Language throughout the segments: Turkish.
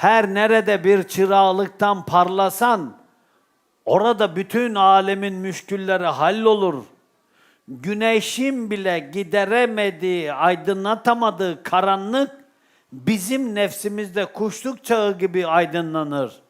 Her nerede bir çıralıktan parlasan, orada bütün alemin müşkülleri hallolur. Güneşin bile gideremediği, aydınlatamadığı karanlık, bizim nefsimizde kuşluk çağı gibi aydınlanır.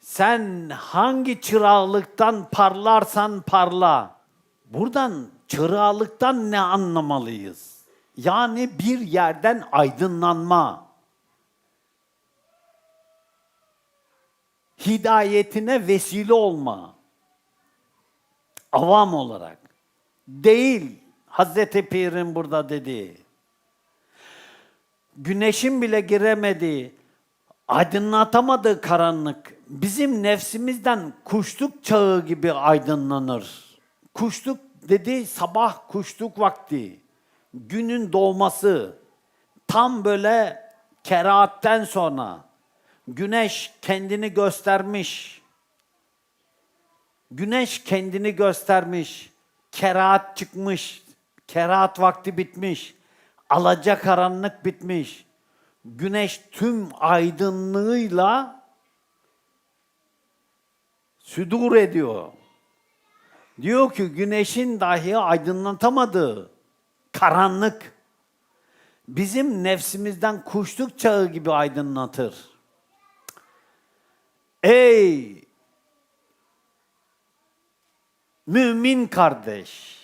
Sen hangi çıraklıktan parlarsan parla. Buradan çıraklıktan ne anlamalıyız? Yani bir yerden aydınlanma. Hidayetine vesile olma. Avam olarak. Değil. Hazreti Pir'in burada dediği. Güneşin bile giremediği, aydınlatamadığı karanlık bizim nefsimizden kuşluk çağı gibi aydınlanır. Kuşluk dedi sabah kuşluk vakti. Günün doğması. Tam böyle keraatten sonra güneş kendini göstermiş. Güneş kendini göstermiş. Keraat çıkmış. Keraat vakti bitmiş. Alaca karanlık bitmiş. Güneş tüm aydınlığıyla südur ediyor. Diyor ki güneşin dahi aydınlatamadığı karanlık bizim nefsimizden kuşluk çağı gibi aydınlatır. Ey mümin kardeş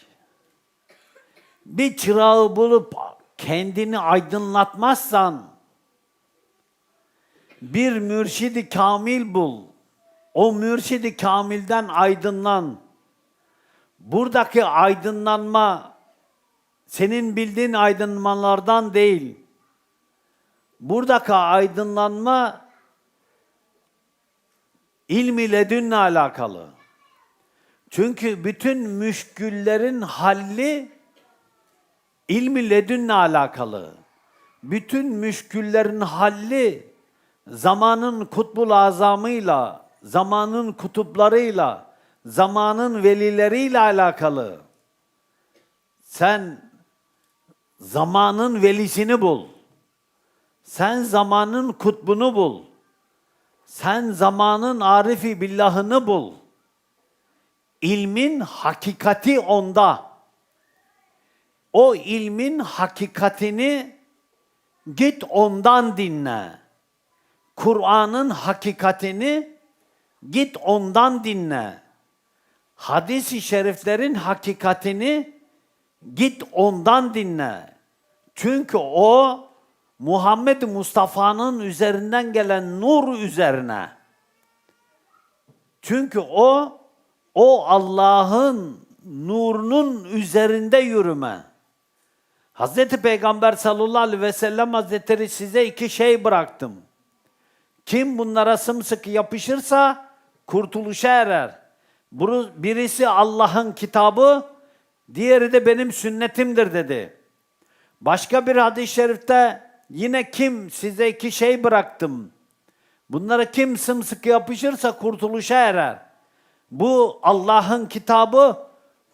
bir çırağı bulup kendini aydınlatmazsan bir mürşidi kamil bul. O mürşidi kamilden aydınlan. Buradaki aydınlanma senin bildiğin aydınlanmalardan değil. Buradaki aydınlanma ilmi ledünle alakalı. Çünkü bütün müşküllerin halli ilmi ledünle alakalı. Bütün müşküllerin halli zamanın kutbul azamıyla, zamanın kutuplarıyla, zamanın velileriyle alakalı. Sen zamanın velisini bul. Sen zamanın kutbunu bul. Sen zamanın arifi billahını bul. İlmin hakikati onda. O ilmin hakikatini git ondan dinle. Kur'an'ın hakikatini git ondan dinle. Hadis-i şeriflerin hakikatini git ondan dinle. Çünkü o Muhammed Mustafa'nın üzerinden gelen nur üzerine. Çünkü o o Allah'ın nurunun üzerinde yürüme. Hazreti Peygamber sallallahu aleyhi ve sellem Hazretleri size iki şey bıraktım. Kim bunlara sımsıkı yapışırsa kurtuluşa erer. Birisi Allah'ın kitabı, diğeri de benim sünnetimdir dedi. Başka bir hadis-i şerifte yine kim size iki şey bıraktım. Bunlara kim sımsıkı yapışırsa kurtuluşa erer. Bu Allah'ın kitabı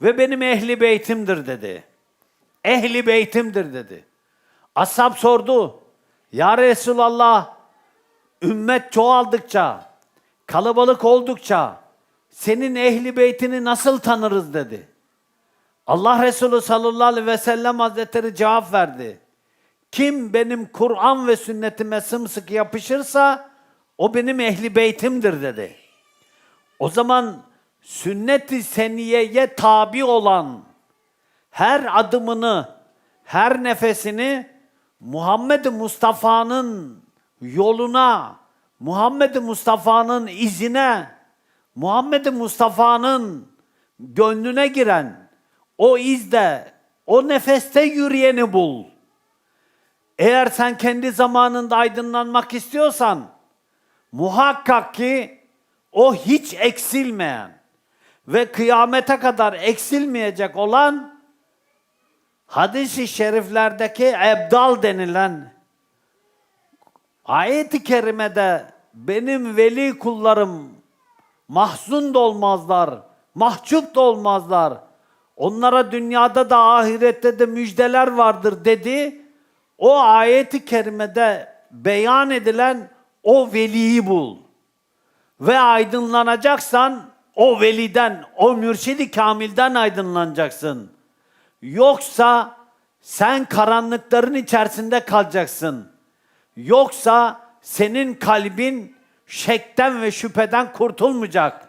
ve benim ehli beytimdir dedi. Ehli beytimdir dedi. Ashab sordu. Ya Resulallah ümmet çoğaldıkça, kalabalık oldukça senin ehli beytini nasıl tanırız dedi. Allah Resulü sallallahu aleyhi ve sellem hazretleri cevap verdi. Kim benim Kur'an ve sünnetime sımsıkı yapışırsa o benim ehli beytimdir dedi. O zaman sünnet-i seniyeye tabi olan her adımını, her nefesini Muhammed Mustafa'nın yoluna, Muhammed Mustafa'nın izine, Muhammed Mustafa'nın gönlüne giren o izde, o nefeste yürüyeni bul. Eğer sen kendi zamanında aydınlanmak istiyorsan muhakkak ki o hiç eksilmeyen ve kıyamete kadar eksilmeyecek olan hadis-i şeriflerdeki ebdal denilen ayet-i kerimede benim veli kullarım mahzun da olmazlar, mahcup da olmazlar. Onlara dünyada da ahirette de müjdeler vardır dedi. O ayeti kerimede beyan edilen o veliyi bul. Ve aydınlanacaksan o veliden, o mürşidi kamilden aydınlanacaksın. Yoksa sen karanlıkların içerisinde kalacaksın. Yoksa senin kalbin şekten ve şüpheden kurtulmayacak.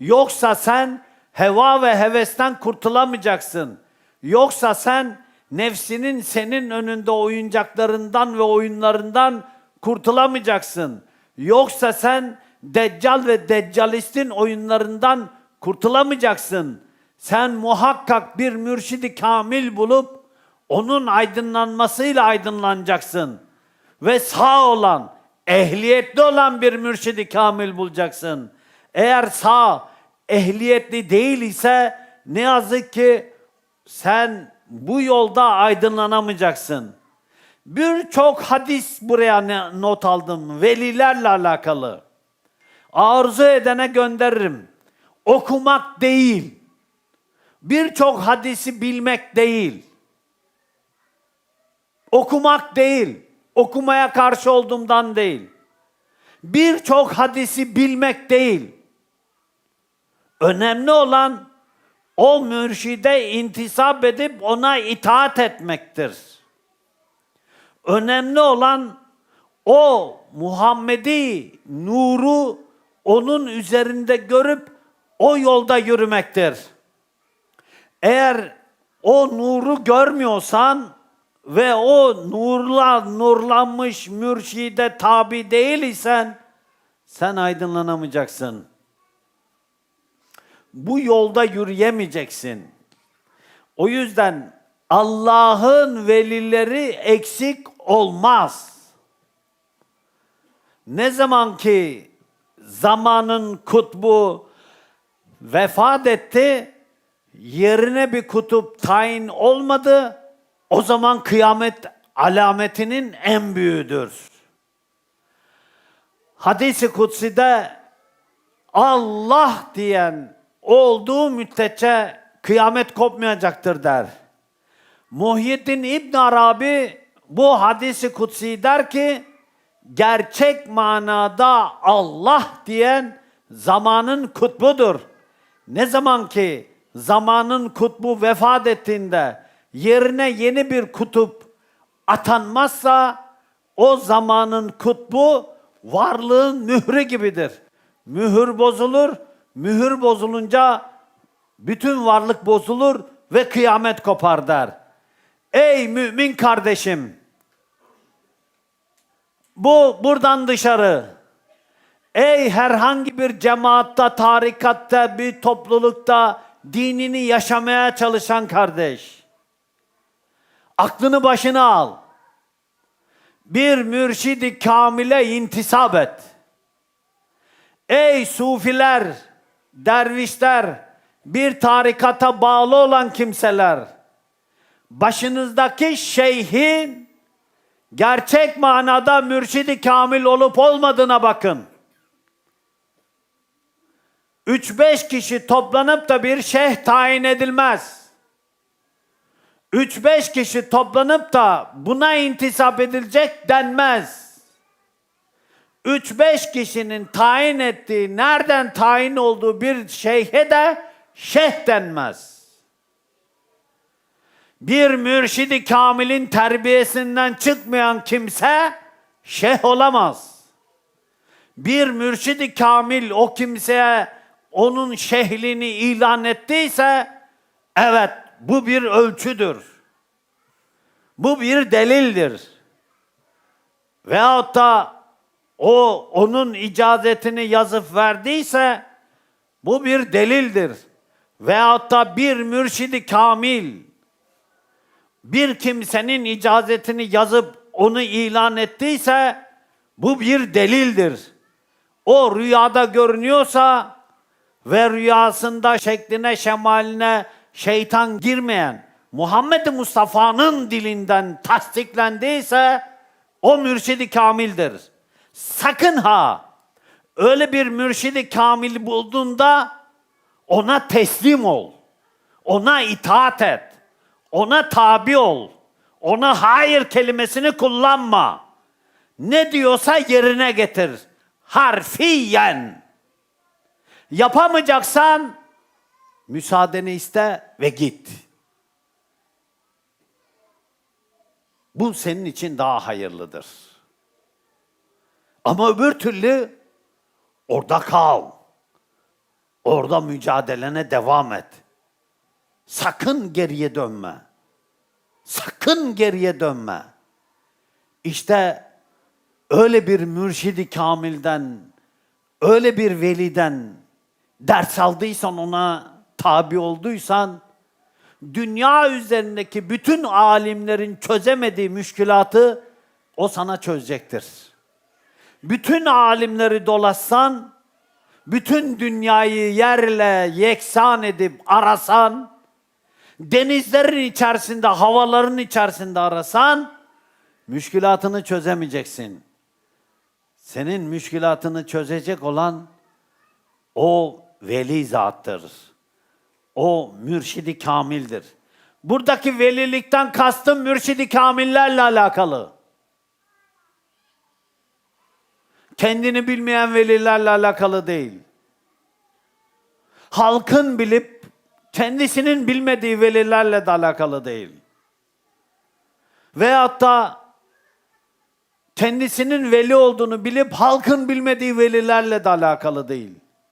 Yoksa sen heva ve hevesten kurtulamayacaksın. Yoksa sen nefsinin senin önünde oyuncaklarından ve oyunlarından kurtulamayacaksın. Yoksa sen Deccal ve Deccalistin oyunlarından kurtulamayacaksın. Sen muhakkak bir mürşidi kamil bulup onun aydınlanmasıyla aydınlanacaksın. Ve sağ olan, ehliyetli olan bir mürşidi kamil bulacaksın. Eğer sağ, ehliyetli değil ise ne yazık ki sen bu yolda aydınlanamayacaksın. Birçok hadis buraya not aldım. Velilerle alakalı. Arzu edene gönderirim. Okumak değil. Birçok hadisi bilmek değil. Okumak değil. Okumaya karşı olduğumdan değil. Birçok hadisi bilmek değil. Önemli olan o mürşide intisap edip ona itaat etmektir. Önemli olan o Muhammedi nuru onun üzerinde görüp o yolda yürümektir. Eğer o nuru görmüyorsan ve o nurla nurlanmış mürşide tabi değil isen sen aydınlanamayacaksın. Bu yolda yürüyemeyeceksin. O yüzden Allah'ın velileri eksik olmaz. Ne zaman ki zamanın kutbu vefat etti, yerine bir kutup tayin olmadı, o zaman kıyamet alametinin en büyüğüdür. Hadis-i kutside Allah diyen olduğu müddetçe kıyamet kopmayacaktır der. Muhyiddin İbn Arabi bu hadisi kutsi der ki gerçek manada Allah diyen zamanın kutbudur. Ne zaman ki zamanın kutbu vefat ettiğinde yerine yeni bir kutup atanmazsa o zamanın kutbu varlığın mührü gibidir. Mühür bozulur, mühür bozulunca bütün varlık bozulur ve kıyamet kopar der. Ey mümin kardeşim! Bu buradan dışarı. Ey herhangi bir cemaatta, tarikatta, bir toplulukta dinini yaşamaya çalışan kardeş. Aklını başına al. Bir mürşidi kamile intisap et. Ey sufiler, dervişler, bir tarikata bağlı olan kimseler, başınızdaki şeyhin gerçek manada mürşidi kamil olup olmadığına bakın. 3-5 kişi toplanıp da bir şeyh tayin edilmez. 3-5 kişi toplanıp da buna intisap edilecek denmez. 3-5 kişinin tayin ettiği, nereden tayin olduğu bir şeyhe de şeyh denmez. Bir mürşidi kamilin terbiyesinden çıkmayan kimse şeyh olamaz. Bir mürşidi kamil o kimseye onun şehliğini ilan ettiyse evet bu bir ölçüdür. Bu bir delildir. Veyahut da o onun icazetini yazıp verdiyse bu bir delildir. Veyahut da bir mürşidi kamil bir kimsenin icazetini yazıp onu ilan ettiyse bu bir delildir. O rüyada görünüyorsa ve rüyasında şekline şemaline şeytan girmeyen Muhammed Mustafa'nın dilinden tasdiklendiyse o mürşidi kamildir. Sakın ha öyle bir mürşidi kamil bulduğunda ona teslim ol. Ona itaat et. Ona tabi ol. Ona hayır kelimesini kullanma. Ne diyorsa yerine getir. Harfiyen. Yapamayacaksan müsaadeni iste ve git. Bu senin için daha hayırlıdır. Ama öbür türlü orada kal. Orada mücadelene devam et. Sakın geriye dönme. Sakın geriye dönme. İşte öyle bir mürşidi kamilden, öyle bir veliden ders aldıysan ona tabi olduysan, dünya üzerindeki bütün alimlerin çözemediği müşkülatı o sana çözecektir. Bütün alimleri dolaşsan, bütün dünyayı yerle yeksan edip arasan, denizlerin içerisinde, havaların içerisinde arasan, müşkülatını çözemeyeceksin. Senin müşkülatını çözecek olan o veli zattır. O mürşidi kamildir. Buradaki velilikten kastım mürşidi kamillerle alakalı. Kendini bilmeyen velilerle alakalı değil. Halkın bilip kendisinin bilmediği velilerle de alakalı değil. Veyahut da kendisinin veli olduğunu bilip halkın bilmediği velilerle de alakalı değil.